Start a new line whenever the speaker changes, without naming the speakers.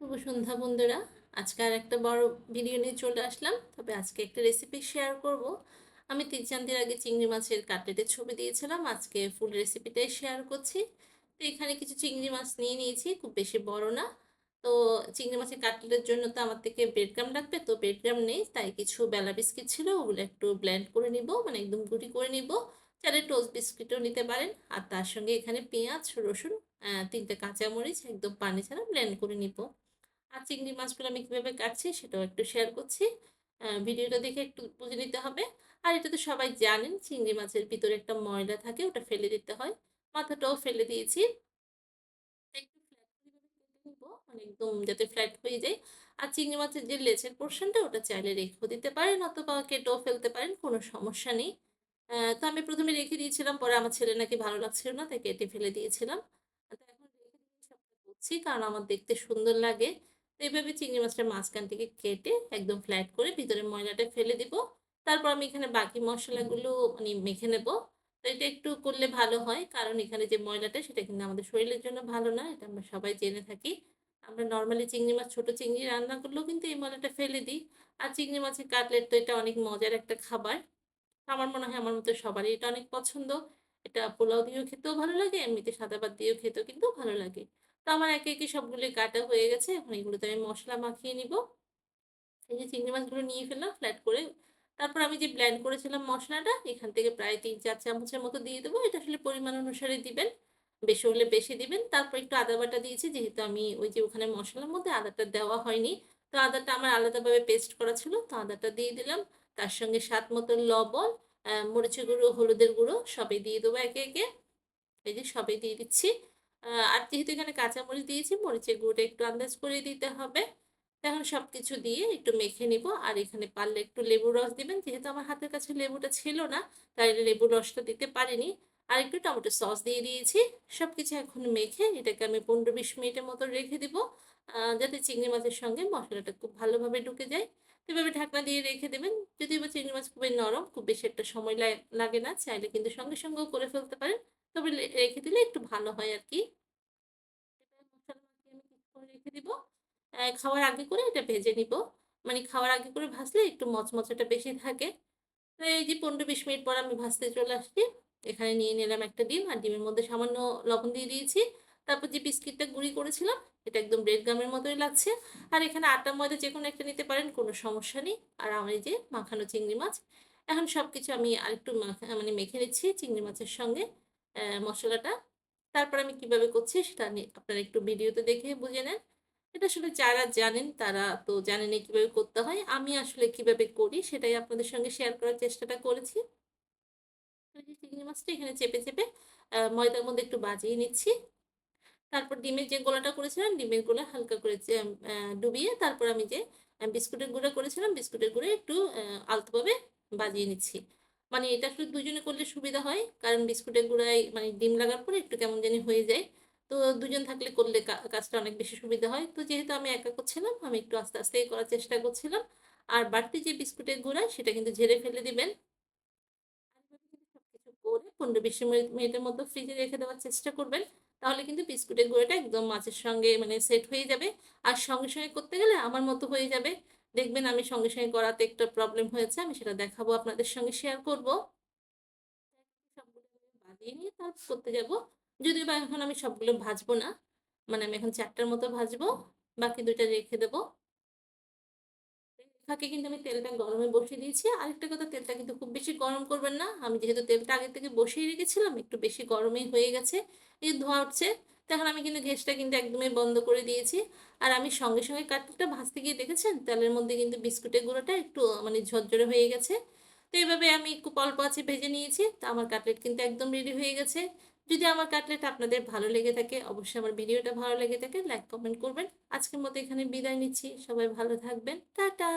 শুভ সন্ধ্যা বন্ধুরা। আজকে আর একটা বড় ভিডিও নিয়ে চলে আসলাম। তবে আজকে একটা রেসিপি শেয়ার করব। আমি তিনচান্দির আগে চিংড়ি মাছের কাটলেটের ছবি দিয়েছিলাম। আজকে ফুল রেসিপিটাই শেয়ার করছি। তো এখানে কিছু চিংড়ি মাছ নিয়ে নিয়েছি, খুব বেশি বড় না। তো চিংড়ি মাছের কাটলেটের জন্য তো আমার থেকে ব্রেডগ্রাম লাগবে, তো ব্রেডগ্রাম নেই। তাই কিছু বেলা বিস্কিট ছিল, ওগুলো একটু ব্লেন্ড করে নিব মানে একদম গুঁড়ি করে নিব। চাইলে টোস্ট বিস্কিটও নিতে পারেন। আর তার সঙ্গে এখানে পেঁয়াজ, রসুন তিনটে কাঁচামরিচ, একদম পানি ছাড়া ব্লেন্ড করে নিব। আর চিংড়ি মাছগুলো আমি কীভাবে কাটছি সেটাও একটু শেয়ার করছি। ভিডিওটা দেখে একটু বুঝে নিতে হবে। আর এটা তো সবাই জানেন, চিংড়ি মাছের ভিতরে একটা ময়লা থাকে, ওটা ফেলে দিতে হয়। মাথাটাও ফেলে দিয়েছি। একটু মানে একদম যাতে ফ্ল্যাট হয়ে যায়। আর চিংড়ি মাছের যে লেচের পোর্শনটা ওটা চাইলে রেখেও দিতে পারেন অথবা কেটেও ফেলতে পারেন, কোনো সমস্যা নেই। তো আমি প্রথমে রেখে দিয়েছিলাম, পরে আমার ছেলে নাকি ভালো লাগছিল না, তাই কেটে ফেলে দিয়েছিলাম। তো কারণ আমার দেখতে সুন্দর লাগে। তো এইভাবে চিংড়ি মাছটা মাঝখান থেকে কেটে একদম ফ্ল্যাট করে ভিতরে ময়লাটা ফেলে দিব। তারপর আমি এখানে বাকি মশলাগুলো মানে মেখে নেব। তো এটা একটু করলে ভালো হয়, কারণ এখানে যে ময়লাটা সেটা কিন্তু আমাদের শরীরের জন্য ভালো না, এটা আমরা সবাই জেনে থাকি। আমরা নর্মালি চিংড়ি মাছ, ছোটো চিংড়ি রান্না করলেও কিন্তু এই ময়লাটা ফেলে দিই। আর চিংড়ি মাছের কাটলেট তো এটা অনেক মজার একটা খাবার। আমার মনে হয় আমার মতো সবারই এটা অনেক পছন্দ। এটা পোলাও দিয়েও খেতেও ভালো লাগে, এমনিতে সাদা ভাত দিয়েও খেতেও কিন্তু ভালো লাগে। তো আমার একে একে সবগুলি কাটা হয়ে গেছে। এখন এগুলোতে আমি মশলা মাখিয়ে নিব। এই যে চিংড়ি মাছগুলো নিয়ে ফেললাম ফ্ল্যাট করে। তারপর আমি যে ব্ল্যান্ড করেছিলাম মশলাটা, এখান থেকে প্রায় তিন চার চামচের মতো দিয়ে দেবো। এটা আসলে পরিমাণ অনুসারে দিবেন। বেশি হলে বেশি দিবেন। তারপর একটু আদা বাটা দিয়েছি। যেহেতু আমি ওই যে ওখানে মশলার মধ্যে আদাটা দেওয়া হয়নি, তো আদাটা আমার আলাদাভাবে পেস্ট করা ছিল, তো আদাটা দিয়ে দিলাম। তার সঙ্গে স্বাদ মতো লবণ মরিচের গুঁড়ো, হলুদের গুঁড়ো সবই দিয়ে দেবো একে একে। এই যে সবই দিয়ে দিচ্ছি। আর যেহেতু এখানে কাঁচামরিচ দিয়েছি, মরিচের গুঁড়োটা একটু আন্দাজ করে দিতে হবে। এখন সব কিছু দিয়ে একটু মেখে নিব। আর এখানে পারলে একটু লেবুর রস দিবেন। যেহেতু আমার হাতের কাছে লেবুটা ছিল না, তাই লেবুর রসটা দিতে পারিনি। আর একটু টমেটো সস দিয়ে দিয়েছি। সব কিছু এখন মেখে এটাকে আমি পনেরো বিশ মিনিটের মতো রেখে দিব যাতে চিংড়ি মাছের সঙ্গে মশলাটা খুব ভালোভাবে ঢুকে যায়। এভাবে ঢাকনা দিয়ে রেখে দেবেন। যদি বা চিংড়ি মাছ খুবই নরম, খুব বেশি একটা সময় লাগে না। চাইলে কিন্তু সঙ্গে সঙ্গেও করে ফেলতে পারেন। তবে রেখে দিলে একটু ভালো হয় আর কি। রেখে দিব খাওয়ার আগে করে এটা ভেজে নিব। মানে খাওয়ার আগে করে ভাজলে একটু মচমচাটা বেশি থাকে। তো এই যে পনেরো বিশ মিনিট পর আমি ভাজতে চলে আসছি। এখানে নিয়ে নিলাম একটা ডিম আর ডিমের মধ্যে সামান্য লবণ দিয়ে দিয়েছি। তারপর যে বিস্কিটটা গুঁড়ি করেছিলাম, এটা একদম ব্রেড গামের মতোই লাগছে। আর এখানে আটা, ময়দা যে কোনো একটা নিতে পারেন, কোনো সমস্যা নেই। আর আমার এই যে মাখানো চিংড়ি মাছ, এখন সব কিছু আমি আরেকটু মানে মেখে নিচ্ছি চিংড়ি মাছের সঙ্গে। মশলাটা। তারপর আমি কীভাবে করছি সেটা আপনারা একটু ভিডিওতে দেখে বুঝে নেন। এটা আসলে যারা জানেন তারা তো জানেন কীভাবে করতে হয়। আমি আসলে কীভাবে করি সেটাই আপনাদের সঙ্গে শেয়ার করার চেষ্টাটা করেছি। চিংড়ি মাছটা এখানে চেপে চেপে ময়দার মধ্যে একটু বাজিয়ে নিচ্ছি। তারপর ডিমের যে গোলাটা করেছিলাম, ডিমের গোলা হালকা করে ডুবিয়ে তারপর আমি যে বিস্কুটের গুঁড়া করেছিলাম, বিস্কুটের গুঁড়ো একটু আলতোভাবে বাজিয়ে নিচ্ছি। মানে এটা আসলে দুজনে করলে সুবিধা হয়, কারণ বিস্কুটের গুঁড়ায় মানে ডিম লাগার পরে একটু কেমন জানি হয়ে যায়। তো দুজন থাকলে করলে কাজটা অনেক বেশি সুবিধা হয়। তো যেহেতু আমি একা করছিলাম, আমি একটু আস্তে আস্তে করার চেষ্টা করছিলাম। আর বাড়তি যে বিস্কুটের গুঁড়া, সেটা কিন্তু ঝেড়ে ফেলে দিবেন। করে পনেরো বিশ মিনিটের মতো ফ্রিজে রেখে দেওয়ার চেষ্টা করবেন। তাহলে কিন্তু বিস্কুটের গুঁড়োটা একদম মাছের সঙ্গে মানে সেট হয়ে যাবে। আর সঙ্গে সঙ্গে করতে গেলে আমার মতো হয়ে যাবে। দেখবেন আমি সঙ্গে সঙ্গে করাতে একটা প্রবলেম হয়েছে, আমি সেটা দেখাবো আপনাদের সঙ্গে শেয়ার করব। বাজিয়ে নিয়ে তারপর করতে যাব। যদিও বা এখন আমি সবগুলো ভাজবো না মানে আমি এখন চারটার মতো ভাজবো, বাকি দুইটা রেখে দেবো। ফাঁকে কিন্তু আমি তেলটা গরমে বসিয়ে দিয়েছি। আরেকটা কথা, তেলটা কিন্তু খুব বেশি গরম করবেন না। আমি যেহেতু তেলটা আগে থেকে বসিয়ে রেখেছিলাম, একটু বেশি গরমই হয়ে গেছে, এই ধোঁয়া উঠছে। তখন আমি কিন্তু গ্যাসটা কিন্তু একদমই বন্ধ করে দিয়েছি। আর আমি সঙ্গে সঙ্গে কাটলেটটা ভাজতে গিয়ে দেখেছেন? তেলের মধ্যে কিন্তু বিস্কুটের গুঁড়োটা একটু মানে ঝরঝরে হয়ে গেছে। তো এইভাবে আমি একটু অল্প আছে ভেজে নিয়েছি। তো আমার কাটলেট কিন্তু একদম রেডি হয়ে গেছে। যদি আমার কাটলেট আপনাদের ভালো লেগে থাকে, অবশ্যই আমার ভিডিওটা ভালো লেগে থাকে লাইক কমেন্ট করবেন। আজকের মতো এখানে বিদায় নিচ্ছি। সবাই ভালো থাকবেন। টাটা!